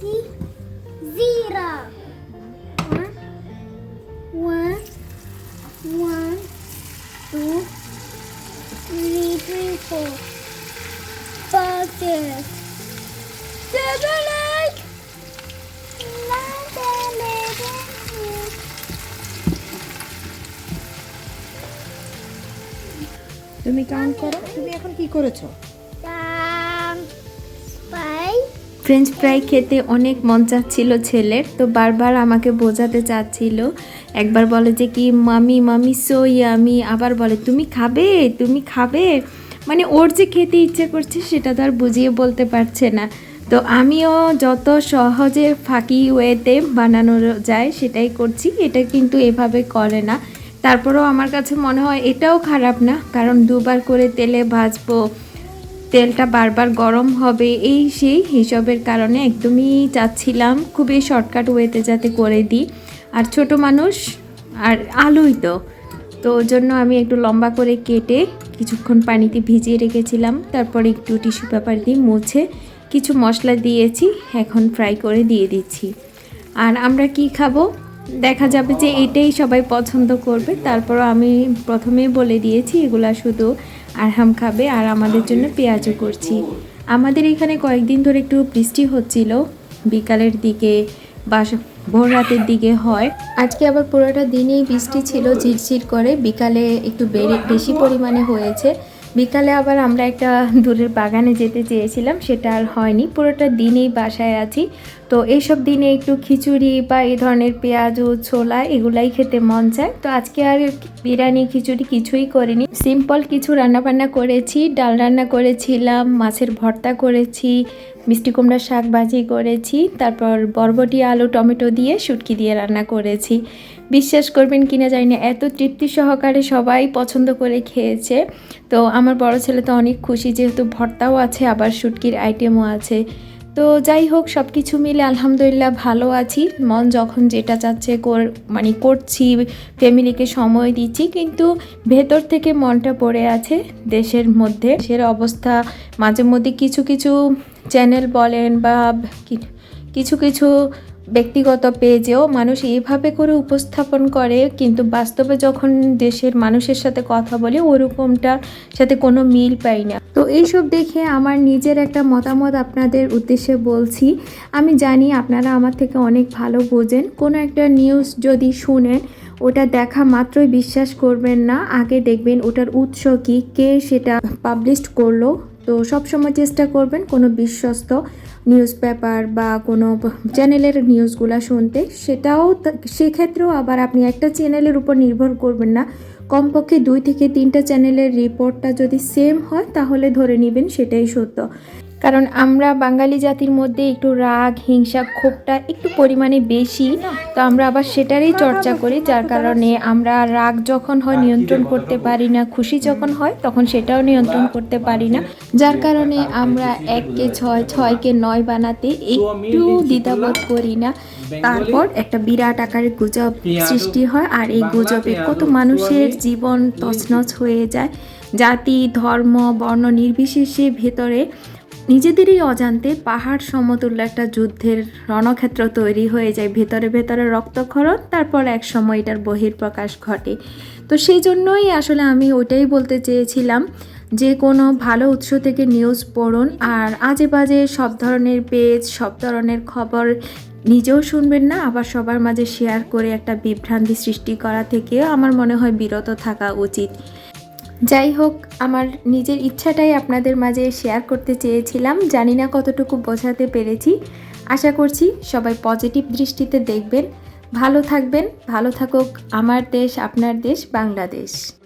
See? Zero. One, one, one, two, three, three, four, five, six, seven, eight, nine, ten, eleven, twelve. তুমি count করো তুমি এখন কি করেছো ফ্রেঞ্চ ফ্রাই খেতে অনেক মন চাচ্ছিল ছেলের, তো বারবার আমাকে বোঝাতে চাচ্ছিল। একবার বলে যে কি, মামি মামি সো ইয়ামি আবার বলে, তুমি খাবে? তুমি খাবে? মানে ওর যে খেতে ইচ্ছে করছে সেটা তো আর বুঝিয়ে বলতে পারছে না। তো আমিও যত সহজে ফাঁকি ওয়েতে বানানো যায় সেটাই করছি, এটা কিন্তু এভাবে করে না। তারপরেও আমার কাছে মনে হয় এটাও খারাপ না, কারণ দুবার করে তেলে ভাজবো তেলটা বারবার গরম হবে, এই সেই হিসাবের কারণে একদমই চাচ্ছিলাম খুবই শর্টকাট ওয়েতে যাতে করে দিই। আর ছোট মানুষ আর আলুই তো তো ওর জন্য আমি একটু লম্বা করে কেটে কিছুক্ষণ পানিতে ভিজিয়ে রেখেছিলাম। তারপরে একটু টিস্যু পেপার দিয়ে মুছে কিছু মশলা দিয়েছি, এখন ফ্রাই করে দিয়ে দিচ্ছি। আর আমরা কি খাব? দেখা যাবে যে এটাই সবাই পছন্দ করবে। তারপরও আমি প্রথমেই বলে দিয়েছি, এগুলা শুধু আরহাম খাবে আর আমাদের জন্য পেঁয়াজও করছি। আমাদের এখানে কয়েকদিন ধরে একটু বৃষ্টি হচ্ছিল। বিকালের দিকে বা ভোর রাতের দিকে হয়। আজকে আবার পুরোটা দিনেই বৃষ্টি ছিল, ঝিরঝির করে। বিকালে একটু বেশি পরিমাণে হয়েছে। বিকালে আবার আমরা একটা দূরের বাগানে যেতে চেয়েছিলাম, সেটা আর হয়নি। পুরোটা দিনেই বাসায় আছি। তো এইসব দিনে একটু খিচুড়ি বা এই ধরনের পেঁয়াজ ও ছোলা এগুলাই খেতে মন চায়। তো আজকে আর বিরিয়ানি, খিচুড়ি কিছুই করিনি। সিম্পল কিছু রান্নাবান্না করেছি, ডাল রান্না করেছিলাম, মাছের ভর্তা করেছি মিষ্টি কুমড়া শাক ভাজি করেছি, তারপর বরবটি, আলু, টমেটো দিয়ে শুটকি দিয়ে রান্না করেছি। বিশ্বাস করবেন কিনা জানি না, এত তৃপ্তি সহকারে সবাই পছন্দ করে খেয়েছে। তো আমার বড় ছেলে তো অনেক খুশি, যেহেতু ভর্তাও আছে, আবার শুটকির আইটেমও আছে। তো যাই হোক সব কিছু মিলে আলহামদুলিল্লাহ ভালো আছি। মন যখন যেটা চাচ্ছে কর মানে করছি ফ্যামিলিকে সময় দিচ্ছি, কিন্তু ভেতর থেকে মনটা পড়ে আছে দেশের মধ্যে। দেশের অবস্থা মাঝে মধ্যে কিছু কিছু চ্যানেল বলেন বা কিছু কিছু ব্যক্তিগত পেজেও মানুষ এইভাবে করে উপস্থাপন করে, কিন্তু বাস্তবে যখন দেশের মানুষের সাথে কথা বলে, ওরকমটার সাথে কোনো মিল পাই না। তো এইসব দেখে আমার নিজের একটা মতামত আপনাদের উদ্দেশ্যে বলছি। আমি জানি আপনারা আমার থেকে অনেক ভালো বোঝেন। কোনো একটা নিউজ যদি শুনেন, ওটা দেখা মাত্রই বিশ্বাস করবেন না। আগে দেখবেন ওটার উৎস কি, কে সেটা পাবলিশ করল। তো সবসময় চেষ্টা করবেন কোনো বিশ্বস্ত নিউজ পেপার বা কোনো চ্যানেলের নিউজগুলো শুনতে। সেটাও সেক্ষেত্রেও আবার আপনি একটা চ্যানেলের উপর নির্ভর করবেন না। কমপক্ষে দুই থেকে তিনটা চ্যানেলের রিপোর্টটা যদি সেম হয়, তাহলে ধরে নেবেন সেটাই সত্য। কারণ আমরা বাঙালি জাতির মধ্যে একটু রাগ, হিংসা, ক্ষোভটা একটু পরিমাণে বেশি তো আমরা আবার সেটারই চর্চা করি, যার কারণে আমরা রাগ যখন হয় নিয়ন্ত্রণ করতে পারি না, খুশি যখন হয় তখন সেটাও নিয়ন্ত্রণ করতে পারি না। যার কারণে আমরা এককে ছয়, ছয়কে নয় বানাতে একটু দ্বিধাবোধ করি না। তারপর একটা বিরাট আকারের গুজব সৃষ্টি হয় আর এই গুজবে কত মানুষের জীবন তছনছ হয়ে যায়। জাতি, ধর্ম, বর্ণ নির্বিশেষে ভেতরে নিজেদেরই অজান্তে পাহাড় সমতুল্য একটা যুদ্ধের রণক্ষেত্র তৈরি হয়ে যায়। ভেতরে ভেতরে রক্তক্ষরণ, তারপর এক সময় এটার বহির্প্রকাশ ঘটে। তো সেই জন্যই আসলে আমি ওইটাই বলতে চেয়েছিলাম যে কোনো ভালো উৎস থেকে নিউজ পড়ুন আর আজে বাজে সব ধরনের পেজ, সব ধরনের খবর নিজেও শুনবেন না, আবার সবার মাঝে শেয়ার করে একটা বিভ্রান্তি সৃষ্টি করা থেকেও আমার মনে হয় বিরত থাকা উচিত। যাই হোক, আমার নিজের ইচ্ছাটাই আপনাদের মাঝে শেয়ার করতে চেয়েছিলাম। জানি না কতটুকু বোঝাতে পেরেছি। আশা করছি সবাই পজিটিভ দৃষ্টিতে দেখবেন। ভালো থাকবেন। ভালো থাকুক আমার দেশ, আপনার দেশ, বাংলাদেশ।